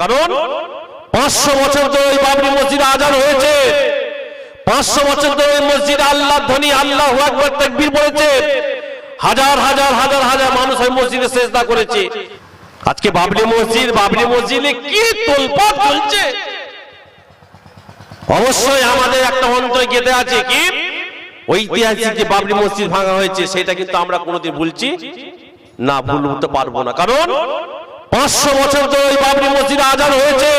কারণ পাঁচশো বছর ধরে ওই বাবরি মসজিদ আজান হয়েছে। পাঁচশো বছর ধরে ওই মসজিদ আল্লাহ ধ্বনি আল্লাহ তাকবীর বলেছে হাজার হাজার হাজার হাজার মানুষ ওই মসজিদে চেষ্টা করেছে। আজকে বাবরি মসজিদ, বাবরি মসজিদে কি তোলপাট চলছে? অবশ্যই আমাদের একটা অন্তরে গেঁথে আছে কি? ঐতিহাসিক যে বাবরি মসজিদ ভাঙা হয়েছে, সেটা কিন্তু আমরা কোনোদিন ভুলছি। না ভুলতে পারব না। কারণ পাঁচশো বছর ধরে ওই বাবরি মসজিদ আজান হয়েছে।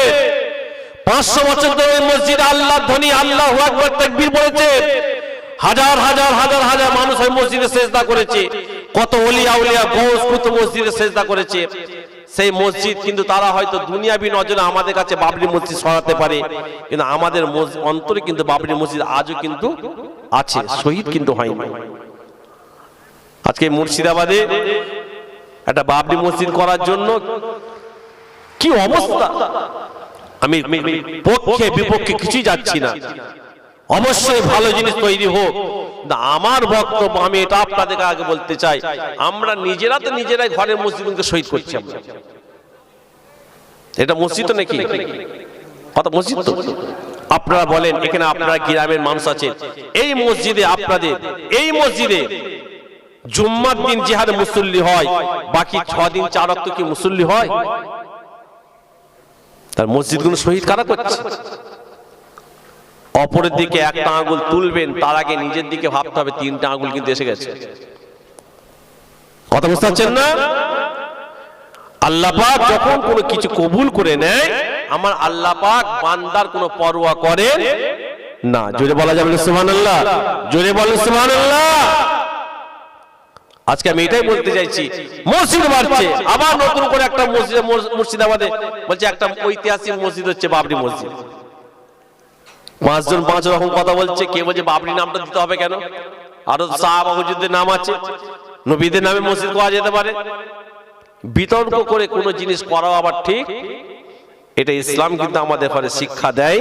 পাঁচশো বছর ধরে ওই মসজিদ আল্লাহ ধ্বনি আল্লাহ আকবর তাকবীর বলেছে হাজার হাজার হাজার হাজার মানুষ ওই মসজিদে সেজদা করেছে। কত অলিয়া উলিয়া গৌস কত মসজিদে সেজদা করেছে। সেই মসজিদ কিন্তু তারা হয়তো দুনিয়াবি নজরে আমাদের কাছে বাবরি মসজিদ সরাতে পারে। কিন্তু আমাদের অন্তরে কিন্তু বাবরি মসজিদ আজও কিন্তু আছে, শহীদ কিন্তু হয়নি। আজকে মুর্শিদাবাদে একটা বাবরি মসজিদ করার জন্য কি অবস্থা? আমি পক্ষে, বিপক্ষে কিছুই যাচ্ছি না। অবশ্যই ভালো জিনিস তৈরি হোক। আমার বক্তব্য, আমি এটা আপনাদের আগে বলতে চাই। আমরা নিজেরা তো নিজেরাই ঘরের মসজিদকে শহীদ করছি আমরা। এটা মসজিদ নাকি? কত মসজিদ তো? আপনারা বলেন, এখানে আপনারা গ্রামের মানুষ আছে এই মসজিদে আপনাদের, এই মসজিদে জুম্মার দিন জিহাদ মুসল্লি হয়, বাকি ছ দিন চার কি মুসল্লি হয়? তার মসজিদগুলো শহীদ কারা করছে? অপরের দিকে একটা আঙ্গুল তুলবেন, তার আগে নিজের দিকে ভাবতে হবে, তিনটা আঙ্গুল কিন্তু এসে গেছে। কথা বুঝতে পারছেন না? আল্লাহ পাক যখন কোনো কিছু কবুল করে নেয়, আমার আল্লাহ পাক বান্দার কোনো পরোয়া করেন না। জোরে বলা যাবে না, সুবহানাল্লাহ। জোরে বলে সুবহানাল্লাহ। আজকে আমি এটাই বলতে চাইছি, মসজিদ বাড়ছে, আবার নতুন করে একটা মসজিদ, মুর্শিদাবাদে বলছে একটা ঐতিহাসিক মসজিদ হচ্ছে বাবরি মসজিদ। পাঁচজন পাঁচ রকম কথা বলছে, কে বলছে বাবরি নামটা দিতে হবে কেন? আরও সাহাবা নাম আছে, নবীদের নামে মসজিদ করা যেতে পারে। বিতর্ক করে কোনো জিনিস করা আবার ঠিক, এটা ইসলাম কিন্তু আমাদের ঘরে শিক্ষা দেয়।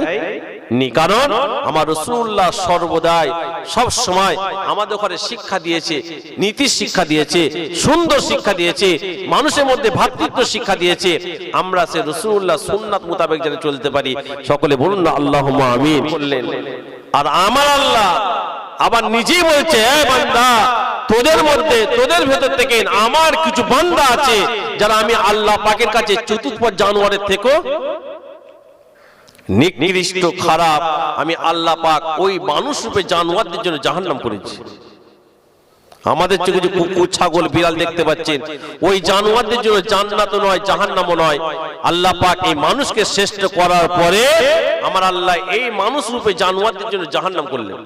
নি, কারণ আমার রসুল্লাহ সর্বদাই সব সময় আমাদের ঘরে শিক্ষা দিয়েছে নীতির শিক্ষা দিয়েছে, সুন্দর শিক্ষা দিয়েছে, মানুষের মধ্যে ভ্রাতৃত্ব শিক্ষা দিয়েছে। আমরা সে রসুল্লাহ সুন্নাত মোতাবেক যেন চলতে পারি। সকলে বলুন না আল্লাহ আমিন। বললেন, আর আমার আল্লাহ আবার নিজেই বলছে, "এ বান্দা, তোদের মধ্যে, তোদের ভেতর থেকে আমার কিছু বান্দা আছে, যারা আমি আল্লাহ পাকের কাছে চতুর্থ জানুয়ারের থেকে নিকৃষ্ট, খারাপ, আমি আল্লাহ পাক ওই মানুষ রূপে জানোয়ারদের জন্য জাহান্নাম করেছি। আমাদের চোখে যে কুকুর, ছাগল, বিড়াল দেখতে পাচ্ছেন, ওই জানোয়ারদের জন্য জান্নাত নয়, জাহান্নামও নয়। আল্লাহ পাক এই মানুষকে শ্রেষ্ঠ করার পরে আমার আল্লাহ এই মানুষ রূপে জানোয়ারদের জন্য জাহান্নাম করলেন।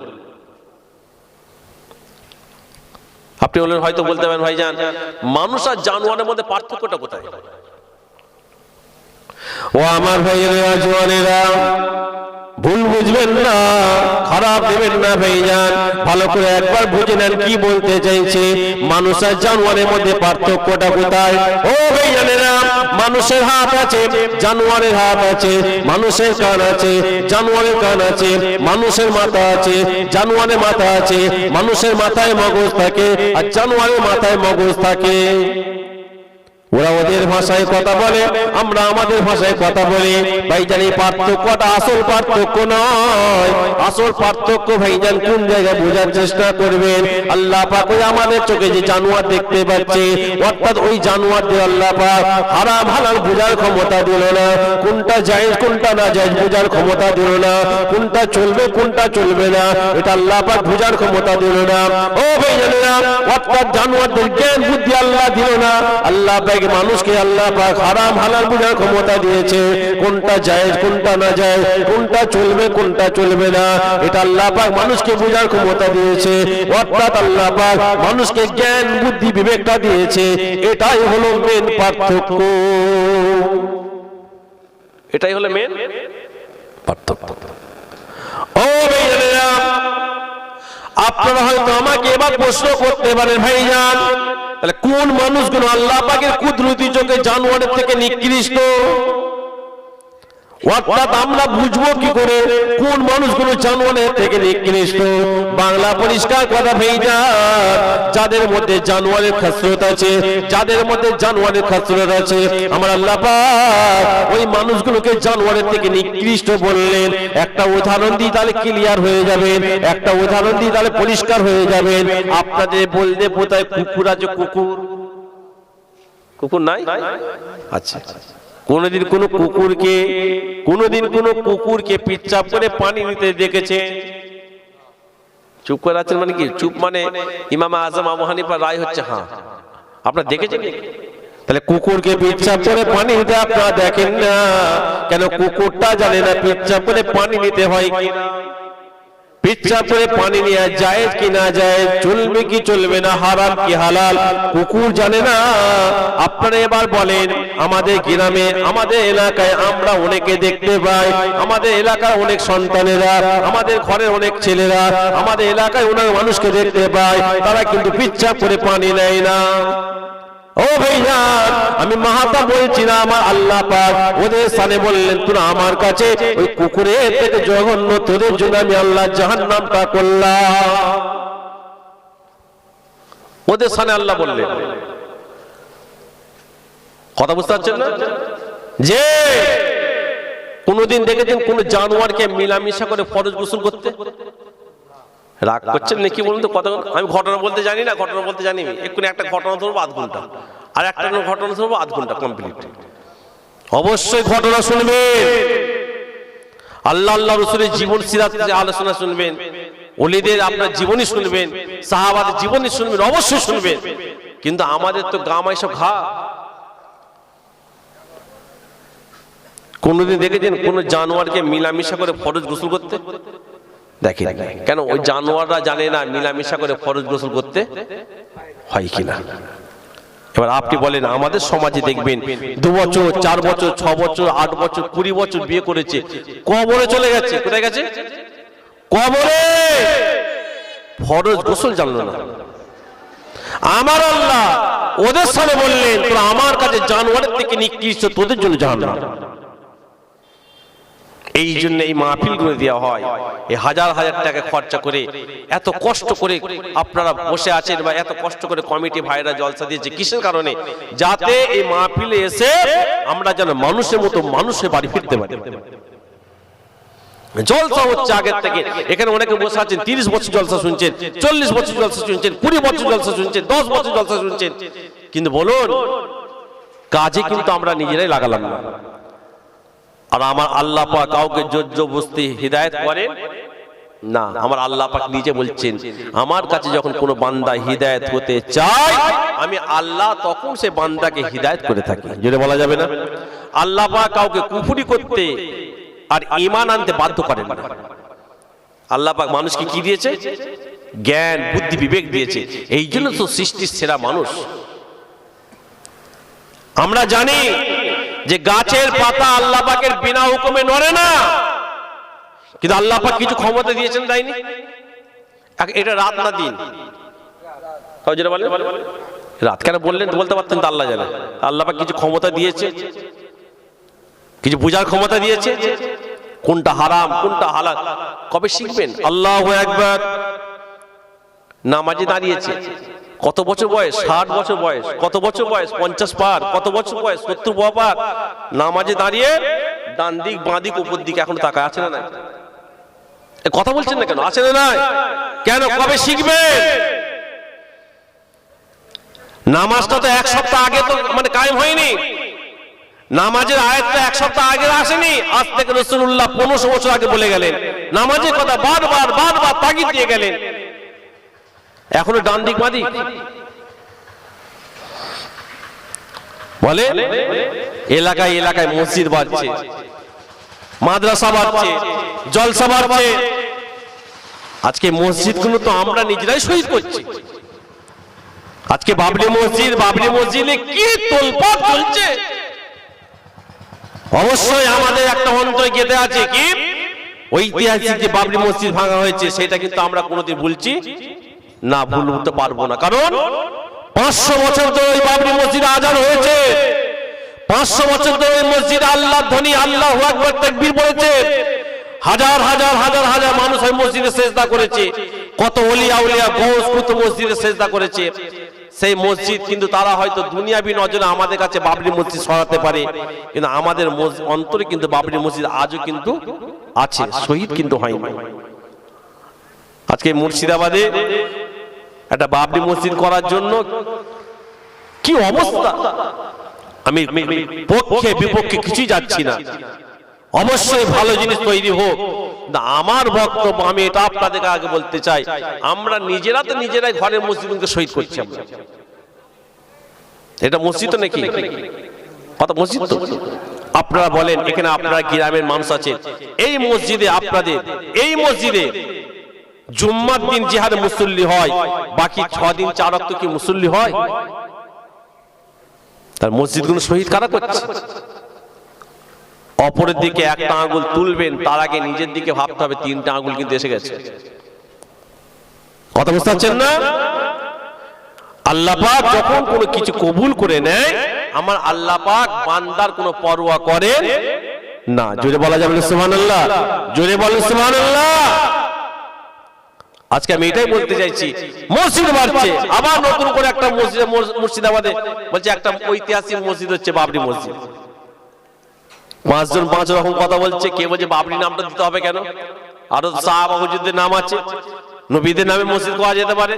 আপনি বলেন হয়তো বলতে পারেন, ভাইজান, মানুষ আর জানোয়ারের মধ্যে পার্থক্যটা কোথায়? ও আমার ভাইয়েরা, জোয়ানেরা, ভুল বুঝবেন না, খারাপ দেবেন না ভাইজান। ভালো করে একবার বুঝে নেন কি বলতে চাইছে। মানুষ আর জানোয়ারের মধ্যে পার্থক্যটা কোথায়? ও ভাইজানেরা, মানুষের হাত আছে, জানোয়ারের হাত আছে, মানুষের কান আছে, জানোয়ারের কান আছে, মানুষের মাথা আছে, জানোয়ারের মাথা আছে, মানুষের মাথায় মগজ থাকে আর জানোয়ারের মাথায় মগজ থাকে। ওরা ওদের ভাষায় কথা বলে, আমরা আমাদের ভাষায় কথা বলি। ভাইজান, এই পার্থক্যটা আসল পার্থক্য নয়। আসল পার্থক্য ভাইজান কোন জায়গায় বোঝার চেষ্টা করবেন? আল্লাহ পাক ওই আমাদের চোখে যে জানোয়ার দেখতে পাচ্ছে, অর্থাৎ ওই জানোয়ারদের আল্লাহ পাক হারাম হালাল বোঝার ক্ষমতা দিল না। কোনটা জায়েজ, কোনটা না জায়েজ বোঝার ক্ষমতা দিল না। কোনটা চলবে কোনটা চলবে না। এটা আল্লাহ পাক বোঝার ক্ষমতা দিল না। ও ভাইজানেরা, অর্থাৎ জানোয়ারদের জ্ঞান, বুদ্ধি আল্লাহ দিল না। আল্লাহ পাক মানুষকে আল্লাহ পাক হারাম হালাল বোঝার ক্ষমতা দিয়েছে। কোনটা জায়েজ কোনটা না জায়েজ কোনটা চলবে কোনটা চলবে না এটা আল্লাহ পাক মানুষকে বোঝার ক্ষমতা দিয়েছে। অর্থাৎ আল্লাহ পাক মানুষকে জ্ঞান বুদ্ধি বিবেকটা দিয়েছে। এটাই হলো মেন পার্থক্য। এটাই হলো মেন পার্থক্য। ও ভাইজানেরা আপনারা হয়তো আমাকে এবার প্রশ্ন করতে পারেন, ভাইজান, তাহলে কোন মানুষগুলো আল্লাহ পাকের কুদরতি চোখে জানোয়ারের থেকে নিকৃষ্ট? অর্থাৎ আমরা বুঝব কি করে? কোন মানুষগুলো জানোয়ারের থেকে নিকৃষ্ট? বাংলা পরিষ্কার কথা ভেজা যাদের মধ্যে জানোয়ারের খাসরত আছে যাদের মধ্যে জানোয়ারের খাসরত আছে আমার আল্লাহ পাক ওই মানুষগুলোকে জানোয়ারের থেকে নিকৃষ্ট বললেন। একটা উদাহরণ দিয়ে তাহলে ক্লিয়ার হয়ে যাবেন একটা উদাহরণ দিয়ে তাহলে পরিষ্কার হয়ে যাবেন আপনাদের বলতে কোথায় কুকুর আছে? কুকুর? কুকুর নাই। আচ্ছা আচ্ছা। কোনদিন কোনো কুকুরকে, কোনোদিন কোনো কুকুরকে পিচ্চাপ করে পানি নিতে দেখেছে। চুপ করে আছেন মানে কি? চুপ মানে ইমাম আজম আবু হানিফা রায় হচ্ছে হ্যাঁ আপনার দেখেছেন তাহলে কুকুরকে পিচ্ছাপ করে পানি নিতে আপনারা দেখেন না। কেন কুকুরটা জানে না পিচ্ছাপ করে পানি নিতে হয় কি না পিচ্ছাপ করে পানি নেওয়া যায় কি না যায়, চলবে কি চলবে না, হারাম কি হালাল, কুকুর জানে না। আপনারা এবার বলেন, আমাদের গ্রামে, আমাদের এলাকায় আমরা অনেকে দেখতে পাই, আমাদের এলাকার অনেক সন্তানেরা, আমাদের ঘরের অনেক ছেলেরা, আমাদের এলাকায় অনেক মানুষকে দেখতে পাই তারা কিন্তু পিচ্ছাপ করে পানি নেয় না। ও ভাইজান আমি মাহাতা বলছি না, আমার আল্লাহ পাক ওদের সানে বললেন, তোরা আমার কাছে ওই কুকুরের থেকে জঘন্য তোদের জন্য আমি আল্লাহ জাহান্নামটা করলাম। ওদের সামনে আল্লাহ বললেন। কথা বুঝতে পারছেন না? যে কোনদিন দেখেছেন কোন জানোয়ারকে মিলামিশা করে ফরজ গোসল করতে? রাগ করছেন নাকি বলুন তো কথা আমি ঘটনা বলতে জানি না ঘটনা বলতে জানি আমি। এক্ষুনি একটা ঘটনা ধরবো আধ ঘণ্টা। আর একটা ঘটনা ধরবো আধ ঘণ্টা কমপ্লিট অবশ্যই ঘটনা শুনবেন আল্লাহ আল্লাহ রসুলের জীবন সিরাত আলোচনা শুনবেন অলিদের আপনার জীবনী শুনবেন সাহাবাদের জীবনী শুনবেন অবশ্যই শুনবেন। কিন্তু আমাদের তো গামায় সব ঘা। কোনদিন দেখেছেন কোন জানোয়ারকে মিলামিশা করে ফরজ গোসল করতে? দেখেন কেন ওই জানোয়াররা জানে না মিলামিশা করে ফরজ গোসল করতে হয় কিনা? এবার আপনি বলেন আমাদের সমাজে দেখবেন দু বছর চার বছর ছ বছর আট বছর কুড়ি বছর বিয়ে করেছে কবরে চলে গেছে কোথায় গেছে? কবরে! ফরজ গোসল জানলো না। আমার আল্লাহ ওদের সামনে বললেন তোরা আমার কাছে জানোয়ারের থেকে নিকৃষ্ট তোদের জন্য জানলাম এই জন্য এই মাহফিল করে দেওয়া হয়। এই হাজার হাজার টাকা খরচা করে এত কষ্ট করে আপনারা বসে আছেন বা এত কষ্ট করে কমিটি ভাইরা জলসা দিয়েছে কিসের কারণে? যাতে এই মাহফিলে এসে আমরা যেন মানুষের মতো মানুষের বাড়ি ফিরতে পারি। জলসা হচ্ছে আগের থেকে। এখানে অনেকে বসে আছেন, তিরিশ বছর জলসা শুনছেন, চল্লিশ বছর জলসা শুনছেন, কুড়ি বছর জলসা শুনছেন, দশ বছর জলসা শুনছেন। কিন্তু বলুন, কাজে কিন্তু আমরা নিজেরাই লাগালাম না। আর আমার আল্লাহ পাক কাউকে জোর বস্তি হৃদায়ত করেন? না। আমার আল্লাহ পাক নিজে বলছেন, আমার কাছে যখন কোনো বান্দা হৃদায়ত হতে চায়, আমি আল্লাহ তখন সে বান্দাকে হৃদায়ত করে থাকি। যদি বলা যাবে না? আল্লাহ পাক কাউকে কুফুরি করতে আর ইমান আনতে বাধ্য করেন না। আল্লাহ পাক মানুষকে কি দিয়েছে? জ্ঞান, বুদ্ধি, বিবেক দিয়েছে। এই জন্য তো সৃষ্টির সেরা মানুষ। আমরা জানি যে গাছের পাতা আল্লাহ পাকের বিনা হুকুমে নড়ে না। কিন্তু আল্লাহ পাক কিছু ক্ষমতা দিয়েছেন তাইনি এটা রাত না দিন? বলেন। রাত কেন বললেন বলতে পারতেন তো আল্লাহ জানে। আল্লাহ পাক কিছু ক্ষমতা দিয়েছে। কিছু বোঝার ক্ষমতা দিয়েছে। কোনটা হারাম, কোনটা হালাল, কবে শিখবেন? আল্লাহ একবার নামাজে দাঁড়িয়েছে। কত বছর বয়স? ষাট বছর বয়স। কত বছর বয়স? পঞ্চাশ পার। কত বছর বয়স? সত্তর পার। নামাজে দাঁড়িয়ে, ডান দিক, বাঁ দিক, উপর দিকে, এখন তাকায় আছে না কথা বলছেন না কেন? আছে না নাই? কেন? কবে শিখবে? নামাজটা তো এক সপ্তাহ আগে তো মানে কায়েম হয়নি। নামাজের আয়াতটা এক সপ্তাহ আগে আসেনি। আজ থেকে রসুল্লাহ পনেরোশো বছর আগে বলে গেলেন। নামাজের কথা বারবার বারবার তাগিদ দিয়ে গেলেন। এখনও ডান দিক বাদিক বলে এলাকায় এলাকায় মসজিদ বাড়ছে মাদ্রাসা বাড়ছে জলসা বাড়ছে আজকে মসজিদগুলো তো আমরা নিজেরাই শহীদ করছি। আজকে বাবরি মসজিদ, বাবরি মসজিদে কি তোলপাট চলছে? অবশ্যই আমাদের একটা অন্তর গেতে আছে কি? ঐতিহাসিক যে বাবরি মসজিদ ভাঙা হয়েছে, সেটা কিন্তু আমরা কোনোদিন ভুলছি। না ভুলতে পারব না কারণ পাঁচশো বছর ধরে ওই বাবরি মসজিদ আজান হয়েছে পাঁচশো বছর ধরে ওই মসজিদে আল্লাহ ধ্বনি আল্লাহ তাকবীর বলেছে হাজার হাজার হাজার হাজার মানুষ ওই মসজিদে সেজদা করেছে কত অলিয়া উলিয়া গৌস কত মসজিদে সেজদা করেছে সেই মসজিদ কিন্তু তারা হয়তো দুনিয়াবি নজরে আমাদের কাছে বাবরি মসজিদ সরাতে পারে কিন্তু আমাদের অন্তরে কিন্তু বাবরি মসজিদ আজও কিন্তু আছে শহীদ কিন্তু হয়নি আজকে মুর্শিদাবাদে একটা বাবরি মসজিদ করার জন্য কি অবস্থা? আমি পক্ষে বিপক্ষে কিছুই যাচ্ছি না। অবশ্যই ভালো জিনিস তৈরি হোক। না, আমার বক্তব্য আমি এটা আপনাদের আগে বলতে চাই। আমরা নিজেরা তো নিজেরাই ঘরের মসজিদকে শহীদ করছি আমরা। এটা মসজিদ তো নাকি? কত মসজিদ তো? আপনারা বলেন, এখানে আপনারা গ্রামের মানুষ আছে এই মসজিদে আপনাদের, এই মসজিদে জুম্মার দিন জিহাদ মুসল্লি হয়, বাকি ছ দিন, চার অক্ত কি মুসল্লি হয়? তার মসজিদগুলো শহীদ কারা করছে? অপরের দিকে একটা আঙ্গুল তুলবেন, তার আগে নিজের দিকে ভাবতে হবে, তিনটা আঙ্গুল কিন্তু এসে গেছে। কথা বুঝতে পারছেন না? আল্লাহ পাক যখন কোনো কিছু কবুল করে নেয়, আমার আল্লাহ পাক বান্দার কোনো পরোয়া করেন না। জোরে বলা যাবে না, সুবহানাল্লাহ। জোরে বলে বলেন, সুবহানাল্লাহ। আজকে আমি এটাই বলতে চাইছি, মসজিদ বাড়ছে, আবার নতুন করে একটা মসজিদ, মুর্শিদাবাদে বলছে একটা ঐতিহাসিক মসজিদ হচ্ছে বাবরি মসজিদ। পাঁচজন পাঁচ রকম কথা বলছে, কে বলছে বাবরি নামটা দিতে হবে কেন? আরও সাহাবা নাম আছে, নবীদের নামে মসজিদ করা যেতে পারে।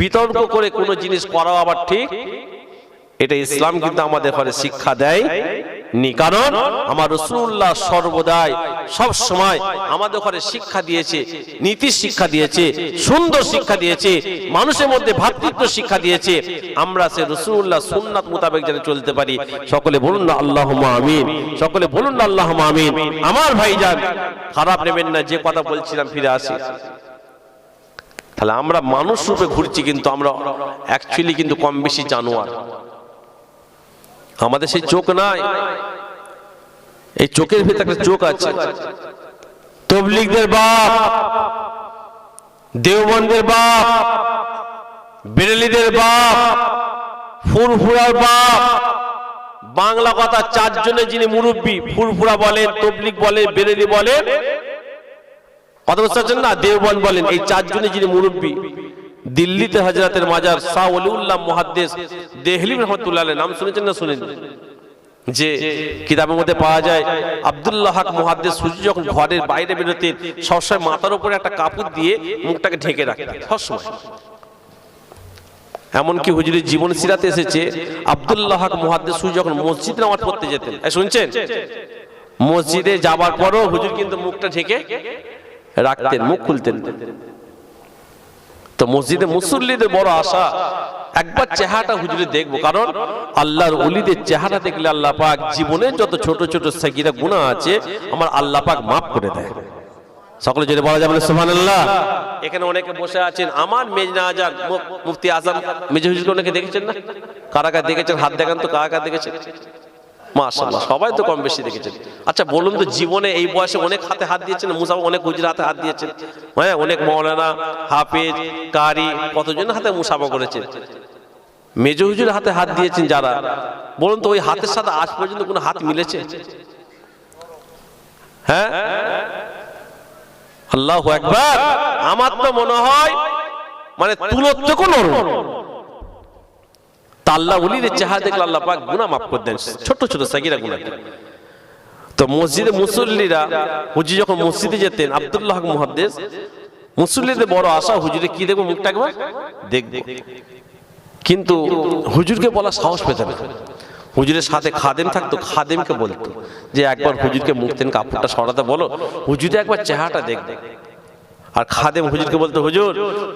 বিতর্ক করে কোনো জিনিস করা আবার ঠিক, এটা ইসলাম কিন্তু আমাদের ঘরে শিক্ষা দেয়। নি, কারণ আমার রসুল্লাহ সর্বদাই সব সময় আমাদের ঘরে শিক্ষা দিয়েছে, নীতি শিক্ষা দিয়েছে, সুন্দর শিক্ষা দিয়েছে, মানুষের মধ্যে ভ্রাতৃত্ব শিক্ষা দিয়েছে। আমরা সে রসুল্লাহ সুন্নাত মোতাবেক যেন চলতে পারি। সকলে বলুন না আল্লাহ আমিন। সকলে বলুন না আল্লাহ আমিন। আমার ভাই যান খারাপ নেবেন না, যে কথা বলছিলাম, ফিরে আসি। তাহলে আমরা মানুষ রূপে ঘুরছি কিন্তু আমরা অ্যাকচুয়ালি কিন্তু কম বেশি জানোয়ার। আমাদের সেই চোখ নাই। এই চোখের ভিতরে একটা চোখ আছে। তবলিগদের বাপ দেওবন্দের বাপ বেরেলিদের বাপ, ফুরফুরার বাপ। বাংলা কথা চারজনে যিনি মুরব্বী, ফুরফুরা বলেন তবলিক বলেন বেরেলি বলেন। কথা বুঝতে না? দেওবন বলেন, এই চারজনে যিনি মুরব্বী দিল্লিতে হাজরাতের মাজার শাহ অলিউল্লাহ মহাদ্দেশ দেহলি রহমতুল্লাহ নাম শুনেছেন না শুনেন যে কিতাবের মধ্যে পাওয়া যায়, আব্দুল্লাহ মহাদ্দেশ সূর্য যখন ঘরের বাইরে বেরোতেন, সবসময় মাথার উপরে একটা কাপড় দিয়ে মুখটাকে ঢেকে রাখতেন, সবসময়। এমনকি হুজুরের জীবন সিরাতে এসেছে, আব্দুল্লাহ মহাদ্দেশ সূর্য যখন মসজিদ নামাজ পড়তে যেতেন শুনছেন? মসজিদে যাবার পরও হুজুর কিন্তু মুখটা ঢেকে রাখতেন, মুখ খুলতেন। তো মসজিদে মুসল্লিদের বড় আশা। একবার চেহারাটা হুজুরে দেখব, কারণ আল্লাহর অলিদের চেহারা দেখলে আল্লাহ পাক জীবনের যত ছোট ছোট সাকিরা গুণা আছে, আমার আল্লাহ পাক মাফ করে দেয়। সকলে যদি বলা যাবে সুবহানাল্লাহ? এখানে অনেকে বসে আছেন। আমার মেজনা আজাদ মুফতি আজম, মেজে হুজুরকে অনেকে দেখেছেন না? কারা দেখেছেন? হাত দেখান তো কারা দেখেছেন? মাশাআল্লাহ সবাই তো কম বেশি দেখেছেন। আচ্ছা বলুন তো জীবনে এই বয়সে অনেক হাতে হাত দিয়েছেন মুসা অনেক হুজুর হাতে হাত দিয়েছেন। হ্যাঁ অনেক মৌলানা হাফেজ কারি কতজন হাতে মুসাফা করেছেন? মেজো হুজুর হাতে হাত দিয়েছেন যারা। বলুন তো ওই হাতের সাথে আজ পর্যন্ত কোনো হাত মিলেছে? হ্যাঁ? আল্লাহ একবার আমার তো মনে হয় মানে তুলোর থেকে নরম। আল্লাহ উলিদের চেহারা দেখলে আল্লাহ পাক গুনাহ মাফ করে দেন। ছোট ছোট সাকিরা গুনাহ তো মসজিদে মুসল্লিরা, হুজুর যখন মসজিদে যেতেন, আব্দুল্লাহ হক মুহাদ্দিস, মুসল্লিদের বড় আশা, হুজুরে কি দেখব মুখটা একবার? দেখব। কিন্তু হুজুরকে বলা সাহস পেতে না। হুজুরের সাথে খাদেম থাকতো, খাদেমকে বলতো যে একবার হুজুরকে মুখ থেকে কাপড়টা সরাতে বলো, হুজুরে একবার চেহারাটা দেখবে। আর খাদেম হুজুরকে বলতো, হুজুর,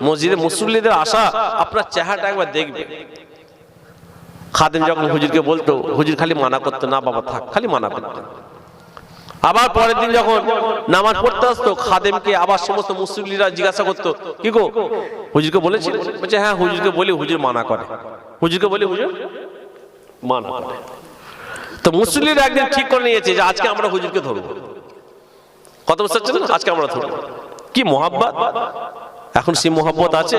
মসজিদে মুসল্লিদের আশা, আপনার চেহারাটা একবার দেখবে। খাদেম যখন হুজুরকে বলতো, হুজুর, খালি মানা করতো না, বাবা, থাক, খালি মানা করতো। আবার পরের দিন যখন নামাজ পড়তে আসতো, খাদেমকে আবার সমস্ত মুসলিমরা জিজ্ঞাসা করতো, কি গো? হুজুরকে বলেছি বলছে হ্যাঁ হুজুরকে বলি, হুজুর মানা করে। হুজুরকে বলি, হুজুর মানা করে। তো মুসলিমরা একদিন ঠিক করে নিয়েছে যে, আজকে আমরা হুজুরকে ধরবো। কত বছর আজকে আমরা ধরবো। কি মোহাব্বত? এখন সেই মোহাব্বত আছে।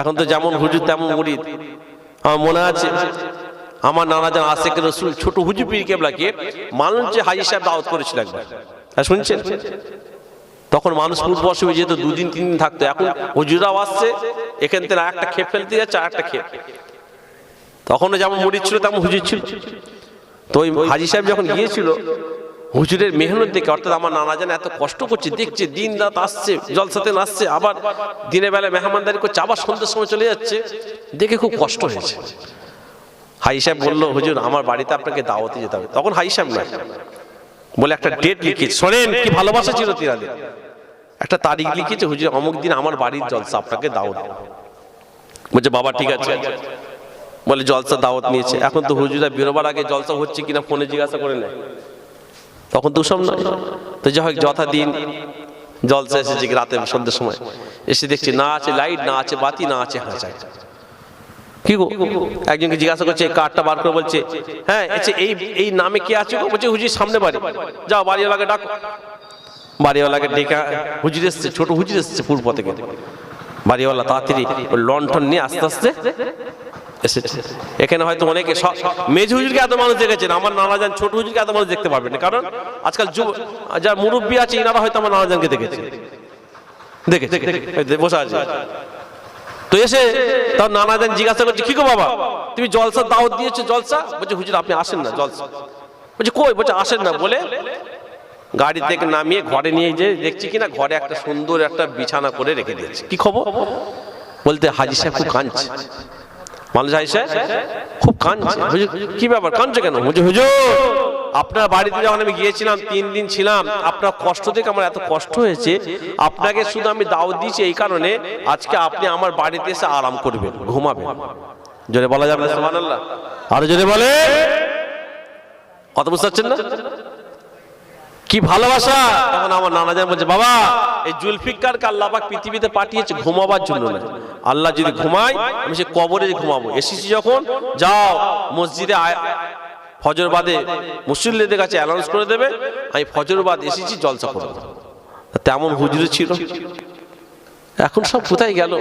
এখন তো যেমন হুজুর, তেমন মুরিদ। আমার মনে আছে, আমার নানা যান আশেখ রসুল ছোট হুজুর পীর কেবলাকে মানুষ যে হাজি সাহেব দাওয়াত করেছিল একবার। হ্যাঁ শুনছেন? তখন মানুষ পূর্ববর্ষে যেত, দুদিন, তিন দিন থাকতো। এখন হুজুরাও আসছে, এখান থেকে একটা খেপ ফেলতে যাচ্ছে আর একটা খেপ। তখনও যেমন মুড়ি ছিল, তেমন হুজুর ছিল। তো ওই হাজি সাহেব যখন গিয়েছিল হুজুরের মেহনত দেখে অর্থাৎ আমার নানা জান এত কষ্ট করছে, দেখছে, দিন রাত আসছে, জলসাতে আসছে আবার দিনের বেলায় মেহমানদারি করছে, আবার সন্ধ্যের সময় চলে যাচ্ছে। দেখে খুব কষ্ট হয়েছে। হাই সাহেব বলল, হুজুর, আমার বাড়িতে আপনাকে দাওয়াতে যেতে হবে। তখন হাই সাহেব নয়, বলে একটা ডেট লিখেছে। শোনেন, কি ভালোবাসা ছিল তিনাদের। একটা তারিখ লিখেছে, হুজুর, অমুক দিন আমার বাড়ির জলসা আপনাকে দাওয়াত। বলছে, বাবা, ঠিক আছে। বলে, জলসা দাওয়াত নিয়েছে। এখন তো হুজুরা বেরোবার আগে জলসা হচ্ছে কিনা ফোনে জিজ্ঞাসা করে নেয়। তখন সব নয় তো যাই হোক যথা দিন জলসা এসেছে রাতে সন্ধ্যের সময়। এসে দেখছি না আছে লাইট না আছে বাতি, না আছে হাঁচাই কি গো? একজনকে জিজ্ঞাসা করছে কার্ডটা বার করে বলছে হ্যাঁ আচ্ছা এই এই নামে কে আছে গো? বলছে, হুজুর, সামনে বাড়ি। যাও, বাড়িওয়ালাকে ডাকো। বাড়িওয়ালাকে ডেকে হুজুর এসছে, ছোট হুজুর এসছে পূর্ব থেকে বাড়িওয়ালা তাড়াতাড়ি লন্ঠন নিয়ে আস্তে আস্তে এখানে হয়তো অনেকে মেজ হুজুরকে এত মানুষ দেখেছেন, আমার নানা যান ছোট হুজুরকে এত মানুষ দেখতে পারবেন কারণ আজকাল যারা মুরব্বী আছে এনারা হয়তো আমার নানা জানকে দেখেছে যে বসে আছে। তো এসে তার নানা যান জিজ্ঞাসা করছে, কি গো বাবা? তুমি জলসা দাওয়াত দিয়েছ, জলসা? বলছে, হুজুর, আপনি আসেন না, জলসা। বলছে, কই? বলছে, আসেন না। বলে গাড়ি থেকে নামিয়ে ঘরে নিয়ে যে দেখছি কিনা, ঘরে একটা সুন্দর একটা বিছানা করে রেখে দিয়েছে। কি খবর? বলতে হাজি সাহেব খুব কাঁদছে। মানুষ সাহেব খুব কাঁদছে। কি ব্যাপার? কাঁদছে কেন? হুজুর হুজুর আপনার বাড়িতে যখন আমি গিয়েছিলাম তিন দিন ছিলাম আপনার কষ্ট থেকে আমার এত কষ্ট হয়েছে আপনাকে শুধু আমি দাওয়াত দিয়েছি এই কারণে আজকে আপনি আমার বাড়িতে এসে আরাম করবেন ঘুমাবেন। জোরে বলা যাবে না? সুবহানাল্লাহ। আরও জোরে বলে কথা বুঝতে পারছেন না? কি ভালোবাসা? তখন আমার নানা জান বলছে, বাবা, এই জুলফিকারকে আল্লাহ পাক পৃথিবীতে পাঠিয়েছে ঘুমাবার জন্য না। আল্লাহ যদি ঘুমায়, আমি সে কবরে ঘুমাবো। এসেছি যখন, যাও, মসজিদে ফজর বাদে মুসল্লিদের কাছে অ্যানাউন্স করে দেবে, আমি ফজর বাদ এসেছি, জলসা করব। তেমন হুজুর ছিল। এখন সব কোথায় গেল?